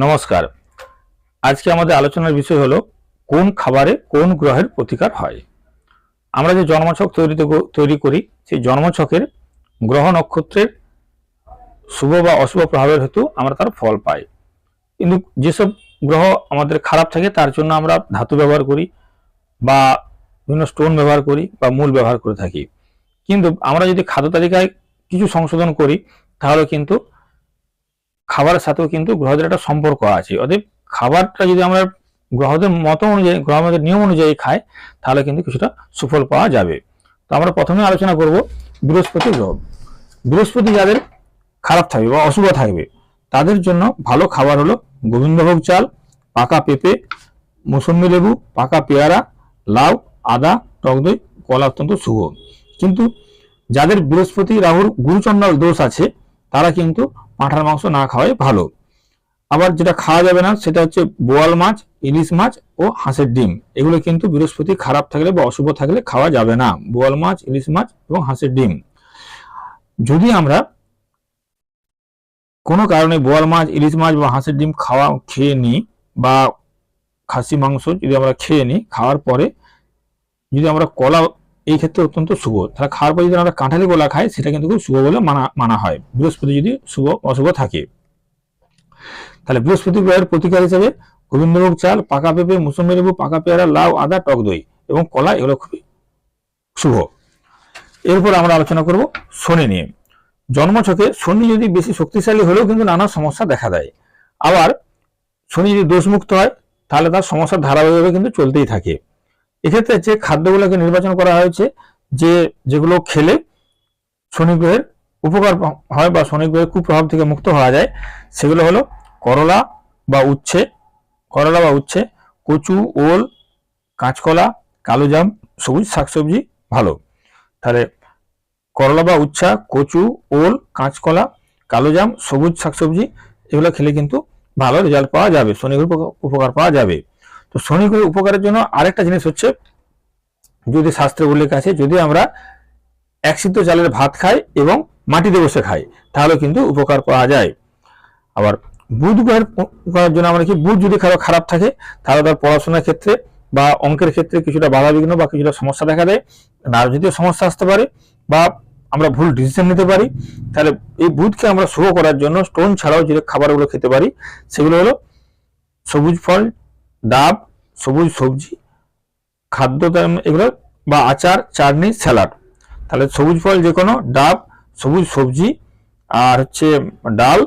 নমস্কার। আজকে আমাদের আলোচনার বিষয় হলো, কোন খাবারে কোন গ্রহের প্রতিকার হয়? আমরা যে জন্মছক তৈরি তো- তৈরি করি, সেই জন্মছকের গ্রহ নক্ষত্রের শুভ বা অশুভ প্রভাবের হেতু আমরা তার ফল পাই। কিন্তু যেসব গ্রহ আমাদের খারাপ থাকে, তার জন্য আমরা ধাতু ব্যবহার করি বা বিভিন্ন স্টোন ব্যবহার করি বা মূল ব্যবহার করে থাকি। কিন্তু আমরা যদি খাদ্য তালিকায় কিছু সংশোধন করি, তাহলে কিন্তু খাবারের সাথেও কিন্তু গ্রহদের একটা সম্পর্ক আছে। অতএব খাবারটা যদি আমরা গ্রহদের মত অনুযায়ী গ্রহ গ্রহদের নিয়ম অনুযায়ী খাই, তাহলে কিন্তু কিছুটা সুফল পাওয়া যাবে। তো আমরা প্রথমে আলোচনা করব বৃহস্পতি গ্রহ। বৃহস্পতি যাদের খারাপ থাকবে বা অশুভ থাকবে, তাদের জন্য ভালো খাবার হলো গোবিন্দভোগ চাল, পাকা পেঁপে, মৌসুম্বি লেবু, পাকা পেয়ারা, লাউ, আদা, টক দই, কলা অত্যন্ত শুভ। কিন্তু যাদের বৃহস্পতি, রাহুর গুরুচন্ডাল দোষ আছে, তারা কিন্তু পাঁঠার মাংস না খাওয়াই ভালো। আবার যেটা খাওয়া যাবে না, সেটা হচ্ছে বোয়াল মাছ, ইলিশ মাছ ও হাঁসের ডিম। এগুলো কিন্তু বৃহস্পতি খারাপ থাকলে বা অশুভ থাকলে খাওয়া যাবে না। বোয়াল মাছ, ইলিশ মাছ এবং হাঁসের ডিম। যদি আমরা কোনো কারণে বোয়াল মাছ, ইলিশ মাছ বা হাঁসের ডিম খাওয়া খেয়ে নিই বা খাসি মাংস যদি আমরা খেয়ে নিই, খাওয়ার পরে যদি আমরা কলা এই ক্ষেত্রে অত্যন্ত শুভ। তাহলে খাওয়ার পরে যদি আমরা কাঁঠালি কলা খাই, সেটা কিন্তু খুব শুভ বলে মানা মানা হয়। বৃহস্পতি যদি শুভ, অশুভ থাকে। তাহলে বৃহস্পতি গ্রহের প্রতিকার হিসেবে গোবিন্দভোগ চাল, পাকা পেঁপে, মুসম্বি লেবু, পাকা পেয়ারা, লাউ, আদা, টক দই এবং কলা এগুলো খুবই শুভ। এরপর আমরা আলোচনা করব শনি নিয়ে। জন্মছকে শনি যদি বেশি শক্তিশালী হলেও কিন্তু নানা সমস্যা দেখা দেয়। আবার শনি যদি দোষমুক্ত হয়, তাহলে তার সমস্যার ধারাবাহিকভাবে কিন্তু চলতেই থাকে। এক্ষেত্রে যে খাদ্যগুলোকে নির্বাচন করা হয়েছে, যে যেগুলো খেলে শনি গ্রহের উপকার হয় বা শনি গ্রহের কুপ্রভাব থেকে মুক্ত হওয়া যায়, সেগুলো হলো করলা বা উচ্ছে, করলা বা উচ্ছে, কচু, ওল, কাঁচকলা কালো জাম সবুজ শাকসবজি ভালো। তাহলে করলা বা উচ্ছা, কচু, ওল, কাঁচকলা কালো জাম সবুজ শাকসবজি এগুলো খেলে কিন্তু ভালো রেজাল্ট পাওয়া যাবে, শনি গ্রহের উপকার- উপকার পাওয়া যাবে। তো শনি গ্রহের উপকারের জন্য আরেকটা জিনিস হচ্ছে, যদি শাস্ত্রে উল্লেখ আছে, যদি আমরা এক সিদ্ধ চালের ভাত খাই এবং মাটিতে বসে খাই, তাহলে কিন্তু উপকার পাওয়া যায়। আবার বুধ গ্রহের উপকারের জন্য আমরা কি, বুধ যদি কারও খারাপ থাকে, তাহলে তার পড়াশোনার ক্ষেত্রে বা অঙ্কের ক্ষেত্রে কিছুটা বাধা বিঘ্ন বা কিছুটা সমস্যা দেখা দেয়। নার্ভজাতীয় সমস্যা আসতে পারে বা আমরা ভুল ডিসিশন নিতে পারি। তাহলে এই বুধকে আমরা শুভ করার জন্য স্টোন ছাড়াও যে খাবারগুলো খেতে পারি, সেগুলো হলো সবুজ ফল ডাব, সবুজ সবজি, খাদ্য এগুলো বা আচার, চাটনি, স্যালাড। তাহলে সবুজ ফল যে কোনো ডাব, সবুজ সবজি আর হচ্ছে ডাল,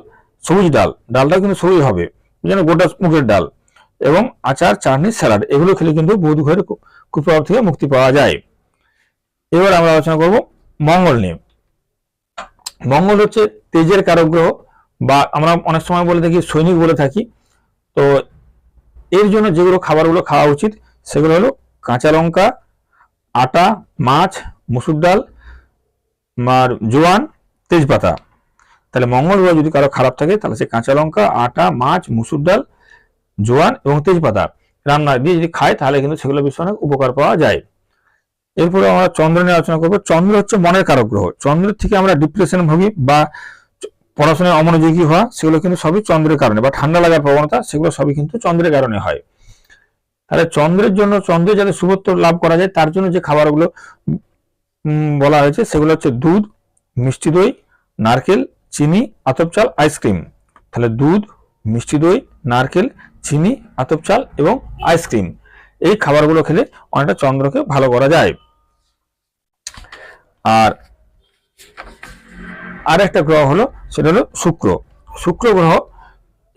সবুজ ডাল। ডালটা কিন্তু সবুজ হবে যেন গোটা মুগের ডাল এবং আচার, চাটনি, স্যালাড এগুলো খেলে কিন্তু বুধ ঘরের কুপ্রভাব থেকে মুক্তি পাওয়া যায়। এবার আমরা আলোচনা করব মঙ্গল নিয়ে। মঙ্গল হচ্ছে তেজের কারক গ্রহ বা আমরা অনেক সময় বলে থাকি সৈনিক বলে থাকি। তো এর জন্য যেগুলো খাবারগুলো খাওয়া উচিত, সেগুলো হলো কাঁচা লঙ্কা, আটা, মাছ, মুসুর ডাল, আর জোয়ান, তেজপাতা। তাহলে মঙ্গল গ্রহ যদি কারও খারাপ থাকে, তাহলে সে কাঁচা লঙ্কা, আটা, মাছ, মুসুর ডাল, জোয়ান এবং তেজপাতা রান্না দিয়ে যদি খায়, তাহলে কিন্তু সেগুলো বিষয়ে অনেক উপকার পাওয়া যায়। এরপরে আমরা চন্দ্র নিয়ে আলোচনা করব। চন্দ্র হচ্ছে মনের কারক গ্রহ। চন্দ্রের থেকে আমরা ডিপ্রেশন ভুগি বা পড়াশোনায় অমনোযোগী হওয়া, সেগুলো কিন্তু সবই চন্দ্রের কারণে বা ঠান্ডা লাগার প্রবণতা, সেগুলো সবই কিন্তু চন্দ্রের কারণে হয়। তাহলে চন্দ্রের জন্য চন্দ্রে যাতে শুভত্ব লাভ করা যায়, তার জন্য যে খাবারগুলো বলা হয়েছে, সেগুলো হচ্ছে দুধ, মিষ্টি দই, নারকেল, চিনি, আতপ চাল, আইসক্রিম। তাহলে দুধ, মিষ্টি দই, নারকেল, চিনি, আতপ চাল এবং আইসক্রিম, এই খাবারগুলো খেলে অনেকটা চন্দ্রকে ভালো করা যায়। আর আর একটা গ্রহ হলো, সেটা হলো শুক্র। শুক্র গ্রহ,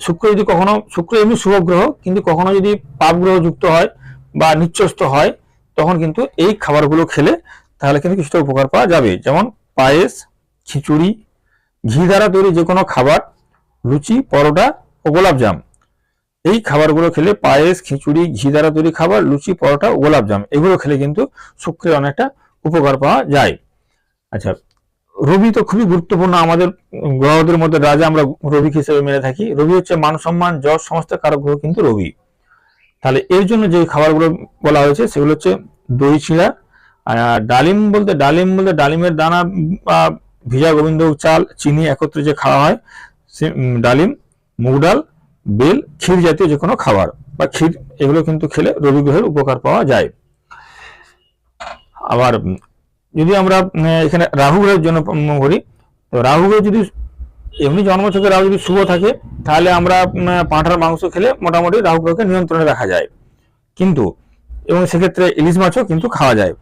শুক্র যদি কখনো, শুক্র এমনি শুভ গ্রহ, কিন্তু কখনো যদি পাপ গ্রহ যুক্ত হয় বা নিচ্ছস্ত হয়, তখন কিন্তু এই খাবারগুলো খেলে তাহলে কিন্তু কিছুটা উপকার পাওয়া যাবে। যেমন পায়েস, খিচুড়ি, ঘি দ্বারা তৈরি যে কোনো খাবার, লুচি, পরোটা ও গোলাপজাম। এই খাবারগুলো খেলে পায়েস, খিচুড়ি, ঘি দ্বারা তৈরি খাবার, লুচি, পরোটা গোলাপজাম, এগুলো খেলে কিন্তু শুক্রের অনেকটা উপকার পাওয়া যায়। আচ্ছা রবি তো খুবই গুরুত্বপূর্ণ আমাদের গ্রহদের মধ্যে, রাজা আমরা রবি হিসেবে মেনে থাকি। রবি হচ্ছে মান সম্মান, যশ, সমস্ত কারক গ্রহ কিন্তু রবি। তাহলে এর জন্য যে খাবারগুলো বলা হয়েছে, সেগুলো হচ্ছে দই চিড়া, আর ডালিম বলতে ডালিম বলতে ডালিমের দানা বা ভিজা গোবিন্দ চাল, চিনি একত্রে যে খাওয়া হয়, সে ডালিম, মুগ ডাল, বেল, ক্ষীর জাতীয় যে কোনো খাবার বা ক্ষীর, এগুলো কিন্তু খেলে রবি গ্রহের উপকার পাওয়া যায়। আবার যদি আমরা এখানে রাহু গ্রহের জন্য করি, তো রাহু গ্রহ যদি এমনি জন্ম থেকে রাহু যদি শুভ থাকে, তাহলে আমরা পাঁঠার মাংস খেলে মোটামুটি রাহু গ্রহকে নিয়ন্ত্রণে রাখা যায়। কিন্তু, এবং সেক্ষেত্রে ইলিশ মাছও কিন্তু খাওয়া যায়।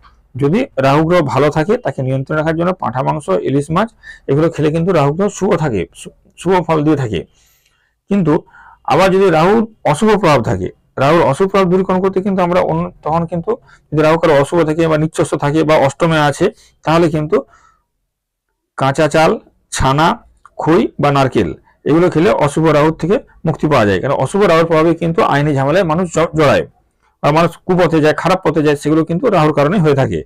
যদি রাহু গ্রহ ভালো থাকে, তাকে নিয়ন্ত্রণে রাখার জন্য পাঁঠা মাংস, ইলিশ মাছ, এগুলো খেলে কিন্তু রাহু গ্রহ শুভ থাকে শুভ ফল দিয়ে থাকে। কিন্তু, আবার যদি রাহুর অশুভ প্রভাব থাকে রাহুর অশুভ প্রভাব দূরীকরণ করতে কিন্তু আমরা তখন কিন্তু যদি রাহু কারও অশুভ থাকে বা নিচ্ছস্ব থাকে বা অষ্টমে আছে, তাহলে কিন্তু কাঁচা চাল, ছানা, খই বা নারকেল, এগুলো খেলে অশুভ রাহুর থেকে মুক্তি পাওয়া যায়। কারণ অশুভ রাহুর প্রভাবে কিন্তু আইনি ঝামেলায় মানুষ জড়ায় বা মানুষ কুপথে যায়, খারাপ পথে যায়, সেগুলো কিন্তু রাহুর কারণে হয়ে থাকে।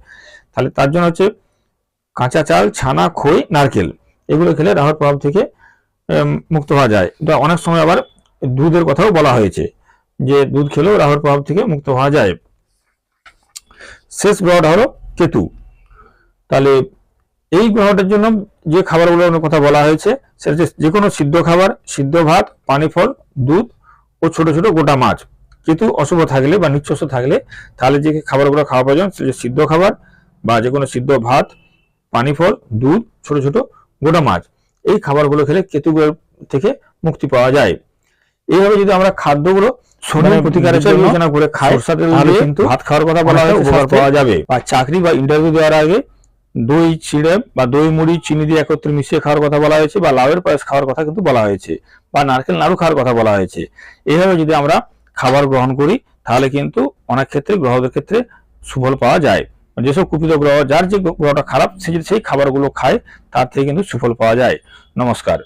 তাহলে তার জন্য হচ্ছে কাঁচা চাল, ছানা, খই, নারকেল, এগুলো খেলে রাহুর প্রভাব থেকে মুক্ত হওয়া যায়। এটা অনেক সময় আবার দুধের কথাও বলা হয়েছে। যে দুধ খেলেও রাহুর প্রভাব থেকে মুক্ত হওয়া যায়। শেষ গ্রহটা হলো কেতু। তাহলে এই গ্রহটার জন্য যে খাবারগুলোর কথা বলা হয়েছে, সেটা হচ্ছে যে কোনো সিদ্ধ খাবার, সিদ্ধ ভাত, পানি, ফল, দুধ ও ছোট ছোট গোটা মাছ। কেতু অশুভ থাকলে বা নিচ্ছস্ব থাকলে তাহলে যে খাবারগুলো খাওয়া প্রয়োজন, সেটা সিদ্ধ খাবার বা যে কোনো সিদ্ধ ভাত, পানি, ফল, দুধ, ছোট ছোট গোটা মাছ। এই খাবারগুলো খেলে কেতু গ্রহ থেকে মুক্তি পাওয়া যায়। এইভাবে যদি আমরা খাদ্যগুলো প্রতিকারের বিবেচনা করে কিন্তু ভাত খাওয়ার কথা বলা উপকার পাওয়া যাবে। বা চাকরি বা ইন্টারভিউ দেওয়ার আগে দই চিড়ে বা দই মুড়ি চিনি দিয়ে একত্রে মিশিয়ে খাওয়ার কথা বলা হয়েছে বা লাউয়ের পায়েস খাওয়ার কথা কিন্তু বলা হয়েছে বা নারকেল নাড়ু খাওয়ার কথা বলা হয়েছে। এইভাবে যদি আমরা খাবার গ্রহণ করি তাহলে কিন্তু অনেক ক্ষেত্রে গ্রহদের ক্ষেত্রে সুফল পাওয়া যায়। যেসব কুপিত গ্রহ যার যে গ্রহটা খারাপ সে যদি সেই খাবারগুলো খায় তার থেকে কিন্তু সুফল পাওয়া যায়। নমস্কার।